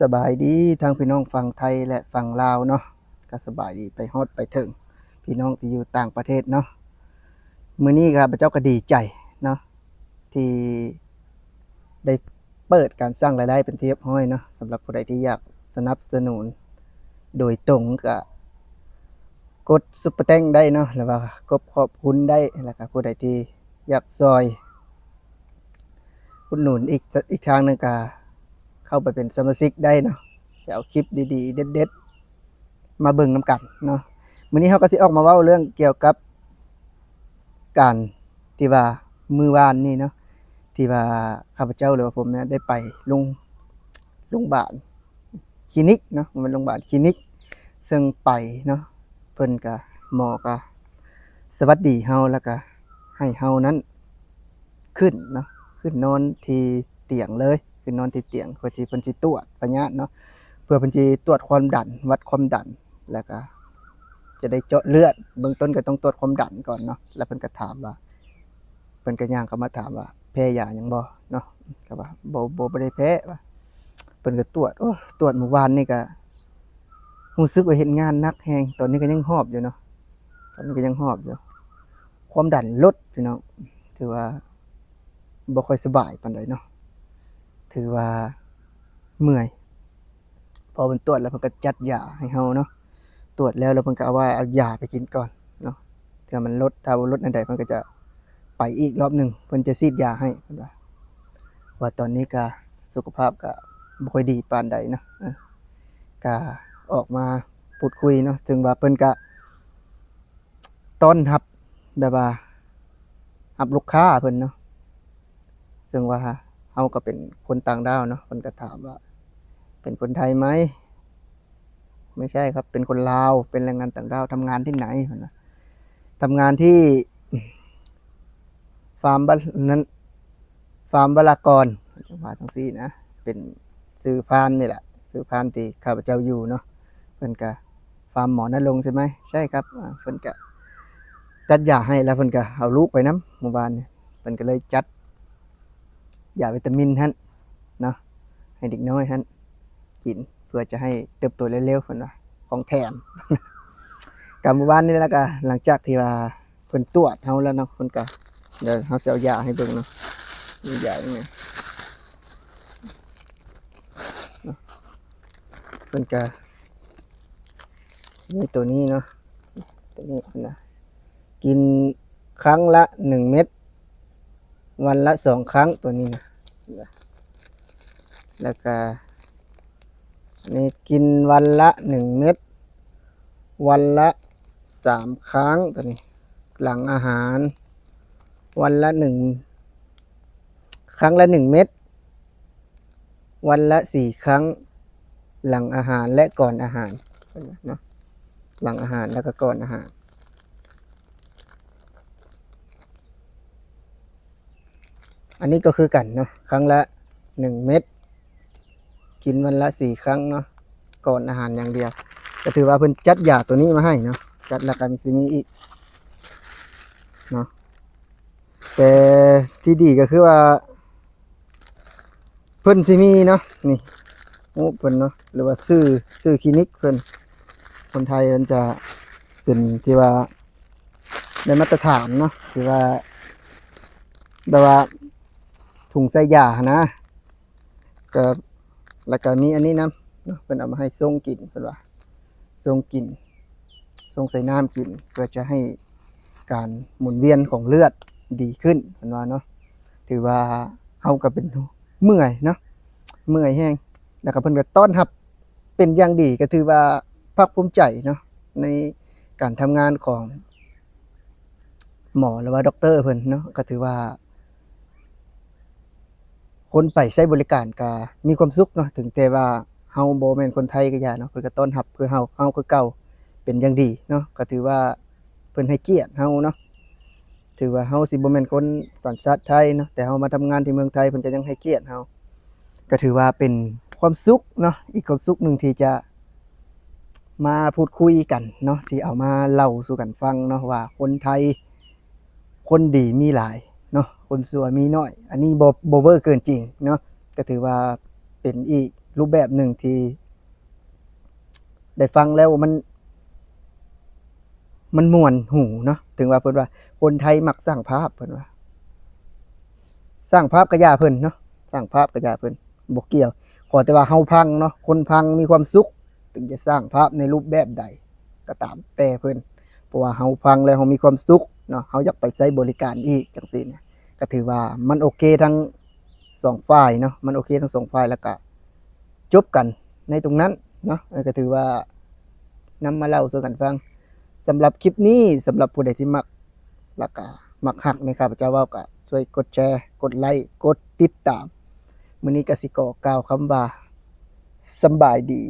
สบายดีทางพี่น้องฝั่งไทยและฝั่งลาวเนาะก็สบายดีไปฮอดไปถึง พี่น้องที่อยู่ต่างประเทศเนาะมื้อนี้ครับพระเจ้าก็ดีใจเนาะที่ได้เปิดการสร้างรายได้เป็นเรียบร้อยเนาะสำหรับผู้ใดที่อยากสนับสนุน โดยตรงก็กดซุปเปอร์แตงได้เนาะหรือว่ากดขอบคุณได้แล้วก็ผู้ใดที่อยากซอยอุดหนุนอีกอีกทางหนึ่งก็ เข้าไปเป็นสมาชิกได้เนาะจะเอาคลิปดีๆ เด็ดๆ มาเบิ่งน้ำกันเนาะมื้อนี้เราก็สิออกมาเว้าเรื่องเกี่ยวกับ การที่ว่ามือวานนี่เนาะที่ว่าข้าพเจ้าหรือว่าผมเนี่ยได้ไปโรงโรงพยาบาลคลินิกเนาะมันเป็นโรงพยาบาลคลินิก ซึ่งไปเนาะเพิ่นก็หมอก็สวัสดีเฮาแล้วก็ให้เฮานั้นขึ้นเนาะขึ้นนอนที่เตียงเลย ขึ้นนอนที่เตียงเพื่อที่เพิ่นสิตรวจพยาธิเนาะเพื่อเพิ่นสิตรวจความดัน วัดความดันแล้วก็จะได้เจาะเลือดเบื้องต้นก็ต้องตรวจความดันก่อนเนาะแล้วเพิ่นก็ถามว่าเพิ่นก็ย่างเข้ามาถามว่าแพ้ยาหยังบ่เนาะก็ว่าบ่บ่บ่ได้แพ้ว่าเพิ่นก็ตรวจโอ้ตรวจเมื่อวานนี่ก็รู้สึกว่าเห็นงานนักแฮงตอนนี้ก็ยังหอบอยู่เนาะตอนนี้ก็ยังหอบอยู่ความดันลดพี่น้องถือว่าบ่ค่อยสบายปานใดเนาะ ถือว่าเมื่อย พอเพิ่นตรวจแล้วเพิ่นก็จัดยาให้เฮาเนาะตรวจแล้วแล้วเพิ่นก็เอาว่าเอายาไปกินก่อนเนาะถ้ามันลดถ้าบ่ลดอันใดเพิ่นก็จะไปอีกรอบหนึ่งเพิ่นจะฉีดยาให้เพิ่นว่าว่าตอนนี้ก็สุขภาพก็บ่ค่อยดีปานใดเนาะก็ออกมาพูดคุยเนาะถึงว่าเพิ่นก็ต้อนรับแบบว่ารับลูกค้าเพิ่นเนาะซึ่งว่า เฮาก็เป็นคนต่างด้าวเนาะเพิ่นก็ถามว่า เป็นคนไทยไหมไม่ใช่ครับ เป็นคนลาวเป็นแรงงานต่างด้าวทำงานที่ไหนเนว่าทำงานที่ฟาร์มบ้านนั้นฟาร์มวรากรจังหวัดทั้งสี่นะเป็นซื้อฟาร์มนี่แหละซื้อฟาร์มที่ข้าพเจ้าอยู่เนาะเพิ่นก็ฟาร์มหมอนรงค์ใช่ไหมใช่ครับเพิ่นก็จัดยาให้แล้วเพิ่นก็เอาลูกไปน้ำหมู่บ้านเนี่ยเพิ่นก็เลยจัด ยาวิตามินหั่นเนาะให้เด็กน้อยหั่นกินเพื่อจะให้เติบโตเร็วๆเพิ่นว่าของแถมกับหมู่บ้านนี่แล้วก็หลังจากที่ว่าเพิ่นตรวจเฮาแล้วเนาะเพิ่นก็เดี๋ยวเฮาสิเอายาให้เบิ่งเนาะมียาอย่างไงเพิ่นก็สิมีตัวนี้เนาะตัวนี้เพิ่นนะกินครั้งละหนึ่งเม็ดวันละสองครั้งตัวนี้นะ แล้วก็นนี้กินวันละหนึ่งเม็ด วันละสามครั้งตัวนี้ หลังอาหาร วันละหนึ่งครั้งละหนึ่งเม็ด วันละสี่ครั้ง หลังอาหารและก่อนอาหารเนาะหลังอาหารแล้วก็ก่อนอาหาร อันนี้ก็คือกันเนาะครั้งละหนึ่งเม็ดกินวันละสี่ครั้งเนาะก่อนอาหารอย่างเดียว ก็ถือว่าเพิ่นจัดยาตัวนี้มาให้เนาะจัดแล้วก็มีมีอีกเนาะแต่ที่ดีก็คือว่า เพิ่นสิมีเนาะนี่โอ้เพิ่นเนาะหรือว่าซื้อซื้อคลินิกเพิ่นคนไทยเพิ่นจะเป็นที่ว่าได้มาตรฐานเนาะที่ว่าแบบว่า ถุงใส่ยานะก็แล้วก็มีอันนี้นะเนาะเพิ่นเอามาให้ส่งกินเพิ่นว่าส่งกินส่งใส่น้ำกินเพื่อจะให้การหมุนเวียนของเลือดดีขึ้นเพิ่นว่าเนาะถือว่าเฮาก็เป็นเมื่อยเนาะเมื่อยแห้งแล้วก็เพิ่นก็ต้อนรับเป็นอย่างดีก็ถือว่าภาคภูมิใจเนาะในการทำงานของหมอหรือว่าด็อกเตอร์เพิ่นเนาะก็ถือว่า คนไปใช้บริการก็มีความสุขเนาะถึงแต่ว่าเฮาบ่แม่นคนไทยก็อย่าเนาะเพิ่นก็ต้อนรับคือเฮาเฮาคือเก่าเป็นอย่างดีเนาะก็ถือว่าเพิ่นให้เกียรติเฮาเนาะถือว่าเฮาสิบ่แม่นคนสัญชาติไทยเนาะแต่เฮามาทำงานที่เมืองไทยเพิ่นก็ยังให้เกียรติเฮาก็ถือว่าเป็นความสุขเนาะอีกความสุขหนึ่งที่จะมาพูดคุยกันเนาะที่เอามาเล่าสู่กันฟังเนาะว่าคนไทยคนดีมีหลาย คนสัวมีน้อย อันนี้บ่บ่เวอร์เกินจริงเนาะก็ถือว่าเป็นอีกรูปแบบหนึ่งที่ ได้ฟังแล้วมัน มันม่วนหูเนาะถึงว่าเพิ่นว่า คนไทยมักสร้างภาพเพิ่นว่า สร้างภาพกระยาเพิ่นเนาะสร้างภาพกระยาเพิ่นบ่เกี่ยวขอแต่ว่าเฮาพังเนาะคนพังมีความสุข ถึงจะสร้างภาพในรูปแบบใด ก็ตามแต่เพิ่นเพราะว่าเฮาฟังแล้วเฮามีความสุขเนาะเฮาอยากไปใช้บริการอีกจังซี่นะ ก็ถือว่ามันโอเคทั้งสองฝ่ายเนาะมันโอเคทั้งสองฝ่ายแล้วก็จบกันในตรงนั้นเนาะก็ถือว่านำมาเล่าสู่กันฟังสำหรับคลิปนี้สำหรับผู้ใดที่มักแล้วก็มักฮักในข้าพเจ้าว้าก็ช่วยกดแชร์ กดไลค์กดติดตามมื้อนี้กสิขอกล่าวคำว่าสบายดี